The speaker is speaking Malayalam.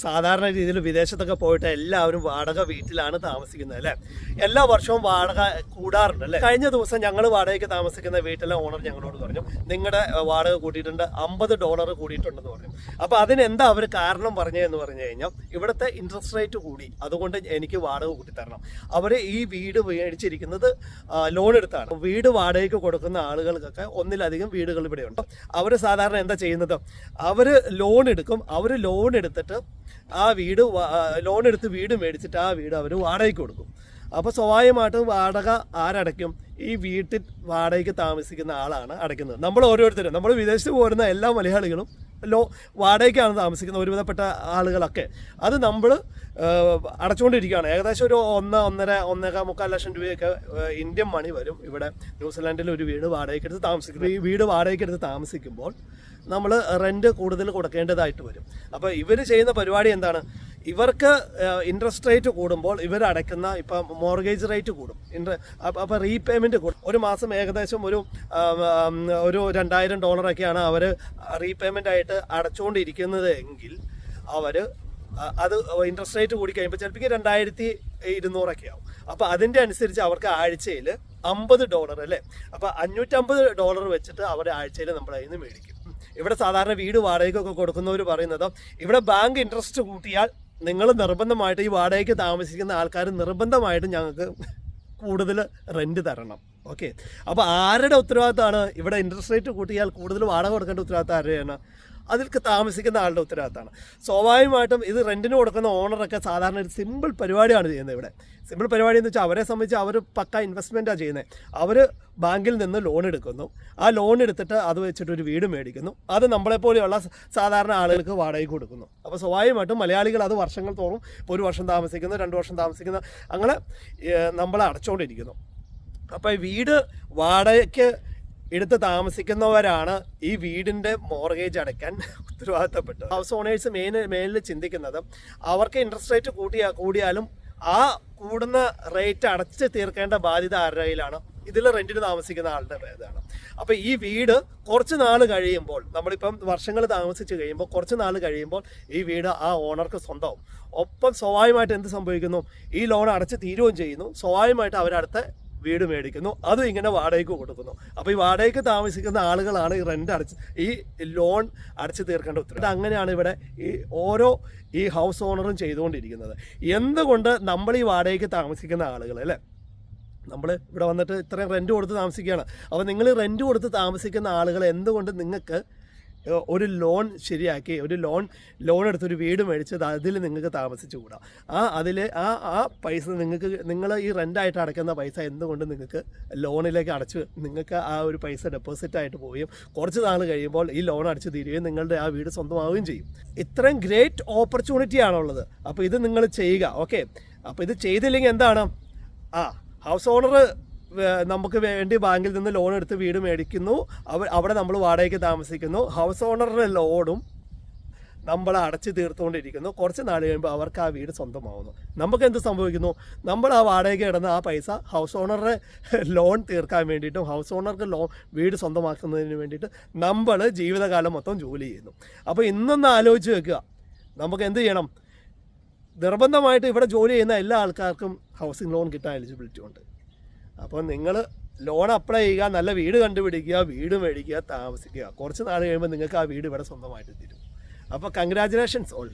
സാധാരണ രീതിയിൽ വിദേശത്തൊക്കെ പോയിട്ട് എല്ലാവരും വാടക വീട്ടിലാണ് താമസിക്കുന്നത് അല്ലേ? എല്ലാ വർഷവും വാടക കൂടാറുണ്ട് അല്ലേ? കഴിഞ്ഞ ദിവസം ഞങ്ങൾ വാടകയ്ക്ക് താമസിക്കുന്ന വീട്ടിലെ ഓണർ ഞങ്ങളോട് പറഞ്ഞു നിങ്ങളുടെ വാടക കൂട്ടിയിട്ടുണ്ട് അമ്പത് ഡോളർ കൂടിയിട്ടുണ്ടെന്ന് പറഞ്ഞു. അപ്പോൾ അതിനെന്താ അവർ കാരണം പറഞ്ഞതെന്ന് പറഞ്ഞു കഴിഞ്ഞാൽ ഇവിടുത്തെ ഇൻട്രസ്റ്റ് റേറ്റ് കൂടി. അതുകൊണ്ട് എനിക്ക് വാടക കൂട്ടി തരണം അവർ ഈ വീട് മേടിച്ചിരിക്കുന്നത് ലോൺ എടുത്താണ്. വീട് വാടകയ്ക്ക് കൊടുക്കുന്ന ആളുകൾക്കൊക്കെ ഒന്നിലധികം വീടുകൾ ഇവിടെയുണ്ട്. അവർ സാധാരണ എന്താ ചെയ്യുന്നത്? അവർ ലോൺ എടുക്കും. അവർ ലോൺ എടുത്തിട്ട് ആ വീട് ലോൺ എടുത്ത് വീട് മേടിച്ചിട്ട് ആ വീട് അവർ വാടകയ്ക്ക് കൊടുക്കും. അപ്പോൾ സ്വാഭാവികമായിട്ടും വാടക ആരടയ്ക്കും? ഈ വീട്ടിൽ വാടകയ്ക്ക് താമസിക്കുന്ന ആളാണ് അടയ്ക്കുന്നത്. നമ്മൾ ഓരോരുത്തരും നമ്മൾ വിദേശത്ത് പോരുന്ന എല്ലാ മലയാളികളും ലോ വാടകയ്ക്കാണ് താമസിക്കുന്ന ഒരുവിധപ്പെട്ട ആളുകളൊക്കെ. അത് നമ്മൾ അടച്ചുകൊണ്ടിരിക്കുകയാണ്. ഏകദേശം ഒരു ഒന്ന് ഒന്നര ഒന്നര മുക്കാൽ ലക്ഷം രൂപയൊക്കെ ഇന്ത്യൻ മണി വരും ഇവിടെ ന്യൂസിലാൻഡിൽ ഒരു വീട് വാടകയ്ക്കെടുത്ത് താമസിക്കുന്നത്. ഈ വീട് വാടകയ്ക്കെടുത്ത് താമസിക്കുമ്പോൾ നമ്മൾ റെന്റ് കൂടുതൽ കൊടുക്കേണ്ടതായിട്ട് വരും. അപ്പോൾ ഇവർ ചെയ്യുന്ന പരിപാടി എന്താണ്? ഇവർക്ക് ഇൻട്രസ്റ്റ് റേറ്റ് കൂടുമ്പോൾ ഇവർ അടയ്ക്കുന്ന ഇപ്പം മോർഗേജ് റേറ്റ് കൂടും. ഇൻട്ര അപ്പോൾ റീപേയ്മെന്റ് കൂടും. ഒരു മാസം ഏകദേശം ഒരു ഒരു രണ്ടായിരം ഡോളറൊക്കെയാണ് അവർ റീപേയ്മെന്റ് ആയിട്ട് അടച്ചുകൊണ്ടിരിക്കുന്നത് എങ്കിൽ അവർ അത് ഇൻട്രസ്റ്റ് റേറ്റ് കൂടി കഴിയുമ്പോൾ ചിലപ്പോൾ രണ്ടായിരത്തി ഇരുന്നൂറൊക്കെ ആവും. അപ്പോൾ അതിന്റെ അനുസരിച്ച് അവർക്ക് ആഴ്ചയിൽ അമ്പത് ഡോളർ അല്ലേ? അപ്പോൾ അഞ്ഞൂറ്റമ്പത് ഡോളർ വെച്ചിട്ട് അവർ ആഴ്ചയിൽ നമ്മുടെ കയ്യിൽ നിന്ന് മേടിക്കും. ഇവിടെ സാധാരണ വീട് വാടകയ്ക്കൊക്കെ കൊടുക്കുന്നവർ പറയുന്നത് ഇവിടെ ബാങ്ക് ഇൻട്രസ്റ്റ് കൂട്ടിയാൽ നിങ്ങൾ നിർബന്ധമായിട്ട് ഈ വാടകയ്ക്ക് താമസിക്കുന്ന ആൾക്കാർ നിർബന്ധമായിട്ട് ഞങ്ങൾക്ക് കൂടുതൽ റെന്റ് തരണം. ഓക്കെ അപ്പോൾ ആരുടെ ഉത്തരവാദിത്തമാണ്? ഇവിടെ ഇൻട്രസ്റ്റ് റേറ്റ് കൂട്ടിയാൽ കൂടുതൽ വാടക കൊടുക്കേണ്ട ഉത്തരവാദിത്തം ആരുടെയാണ്? അതിൽ താമസിക്കുന്ന ആളുടെ ഉത്തരവാദിത്തമാണ്. സ്വാഭാവികമായിട്ടും ഇത് റെന്റിന് കൊടുക്കുന്ന ഓണറൊക്കെ സാധാരണ ഒരു സിമ്പിൾ പരിപാടിയാണ് ചെയ്യുന്നത് ഇവിടെ. സിമ്പിൾ പരിപാടി എന്ന് വെച്ചാൽ അവരെ സംബന്ധിച്ച് അവർ പക്ക ഇൻവെസ്റ്റ്മെന്റാണ് ചെയ്യുന്നത് അവർ ബാങ്കിൽ നിന്ന് ലോൺ എടുക്കുന്നു. ആ ലോൺ എടുത്തിട്ട് അത് വെച്ചിട്ട് ഒരു വീട് മേടിക്കുന്നു. അത് നമ്മളെപ്പോലെയുള്ള സാധാരണ ആളുകൾക്ക് വാടകയ്ക്ക് കൊടുക്കുന്നു. അപ്പോൾ സ്വാഭാവികമായിട്ടും മലയാളികൾ അത് വർഷങ്ങൾ തോറും ഒരു വർഷം താമസിക്കുന്നു രണ്ട് വർഷം താമസിക്കുന്നു. അങ്ങനെ നമ്മളെ അടച്ചുകൊണ്ടിരിക്കുന്നു അപ്പോൾ വീട് വാടകയ്ക്ക് എടുത്ത് താമസിക്കുന്നവരാണ് ഈ വീടിന്റെ മോർഗേജ് അടയ്ക്കാൻ ഉത്തരവാദിത്തപ്പെട്ടത്. ഹൗസ് ഓണേഴ്സ് മെയിൻ മെയിനിൽ ചിന്തിക്കുന്നത് അവർക്ക് ഇൻട്രസ്റ്റ് റേറ്റ് കൂട്ടിയാ കൂടിയാലും ആ കൂടുന്ന റേറ്റ് അടച്ച് തീർക്കേണ്ട ബാധ്യത ആരുടെ കയ്യിലാണ്? ഇതിൽ റെന്റിന് താമസിക്കുന്ന ആളുടെ ഇതാണ് അപ്പോൾ ഈ വീട് കുറച്ച് നാൾ കഴിയുമ്പോൾ നമ്മളിപ്പം വർഷങ്ങൾ താമസിച്ച് കഴിയുമ്പോൾ കുറച്ച് നാൾ കഴിയുമ്പോൾ ഈ വീട് ആ ഓണർക്ക് സ്വന്തമാവും ഒപ്പം സ്വാഭാവികമായിട്ട് എന്ത് സംഭവിക്കുന്നു? ഈ ലോൺ അടച്ച് തീരുകയും ചെയ്യുന്നു. സ്വാഭാവികമായിട്ട് അവരടുത്ത വീട് മേടിക്കുന്നു. അതും ഇങ്ങനെ വാടകയ്ക്ക് കൊടുക്കുന്നു. അപ്പോൾ ഈ വാടകയ്ക്ക് താമസിക്കുന്ന ആളുകളാണ് ഈ റെന്റ് അടച്ച് ഈ ലോൺ അടച്ചു തീർക്കേണ്ട ഉത്തരവ്. അങ്ങനെയാണ് ഇവിടെ ഈ ഓരോ ഈ ഹൗസ് ഓണറും ചെയ്തുകൊണ്ടിരിക്കുന്നത്. എന്തുകൊണ്ട് നമ്മൾ ഈ വാടകയ്ക്ക് താമസിക്കുന്ന ആളുകൾ അല്ലേ? നമ്മൾ ഇവിടെ വന്നിട്ട് ഇത്രയും റെന്റ് കൊടുത്ത് താമസിക്കുകയാണ്. അപ്പോൾ നിങ്ങൾ റെന്റ് കൊടുത്ത് താമസിക്കുന്ന ആളുകൾ എന്തുകൊണ്ട് നിങ്ങൾക്ക് ഒരു ലോൺ ശരിയാക്കി ഒരു ലോൺ ലോൺ എടുത്ത് ഒരു വീട് മേടിച്ചത് അതിൽ നിങ്ങൾക്ക് താമസിച്ചുകൂടാ ആ അതിൽ ആ ആ പൈസ നിങ്ങൾക്ക് നിങ്ങൾ ഈ റെന്റായിട്ട് അടയ്ക്കുന്ന പൈസ എന്തുകൊണ്ട് നിങ്ങൾക്ക് ലോണിലേക്ക് അടച്ച് നിങ്ങൾക്ക് ആ ഒരു പൈസ ഡെപ്പോസിറ്റ് ആയിട്ട് പോവുകയും കുറച്ച് നാൾ കഴിയുമ്പോൾ ഈ ലോൺ അടച്ച് തീരുകയും നിങ്ങളുടെ ആ വീട് സ്വന്തമാവുകയും ചെയ്യും. ഇത്രയും ഗ്രേറ്റ് ഓപ്പർച്യൂണിറ്റി ആണുള്ളത്. അപ്പോൾ ഇത് നിങ്ങൾ ചെയ്യുക. ഓക്കെ അപ്പോൾ ഇത് ചെയ്തില്ലെങ്കിൽ എന്താണ്? ആ ഹൗസ് ഓണർ നമുക്ക് വേണ്ടി ബാങ്കിൽ നിന്ന് ലോൺ എടുത്ത് വീട് മേടിക്കുന്നു. അവ അവിടെ നമ്മൾ വാടകയ്ക്ക് താമസിക്കുന്നു. ഹൗസ് ഓണറുടെ ലോണും നമ്മൾ അടച്ചു തീർത്തുകൊണ്ടിരിക്കുന്നു. കുറച്ച് നാൾ കഴിയുമ്പോൾ അവർക്ക് ആ വീട് സ്വന്തമാവുന്നു. നമുക്ക് എന്ത് സംഭവിക്കുന്നു? നമ്മൾ ആ വാടകയ്ക്ക് കിടന്ന ആ പൈസ ഹൗസ് ഓണറുടെ ലോൺ തീർക്കാൻ വേണ്ടിയിട്ടും ഹൗസ് ഓണർക്ക് ലോൺ വീട് സ്വന്തമാക്കുന്നതിന് വേണ്ടിയിട്ട് നമ്മൾ ജീവിതകാലം മൊത്തം ജോലി ചെയ്യുന്നു. അപ്പോൾ ഇന്നൊന്ന് ആലോചിച്ച് വെക്കുക. നമുക്ക് എന്ത് ചെയ്യണം? നിർബന്ധമായിട്ട് ഇവിടെ ജോലി ചെയ്യുന്ന എല്ലാ ആൾക്കാർക്കും ഹൗസിംഗ് ലോൺ കിട്ടാൻ എലിജിബിലിറ്റി ഉണ്ട്. അപ്പോൾ നിങ്ങൾ ലോൺ അപ്ലൈ ചെയ്യുക നല്ല വീട് കണ്ടുപിടിക്കുക വീട് മേടിക്കുക താമസിക്കുക. കുറച്ച് നാൾ കഴിയുമ്പോൾ നിങ്ങൾക്ക് ആ വീട് ഇവിടെ സ്വന്തമായിട്ട് തരും. അപ്പോൾ കൺഗ്രാചുലേഷൻസ് ഓൾ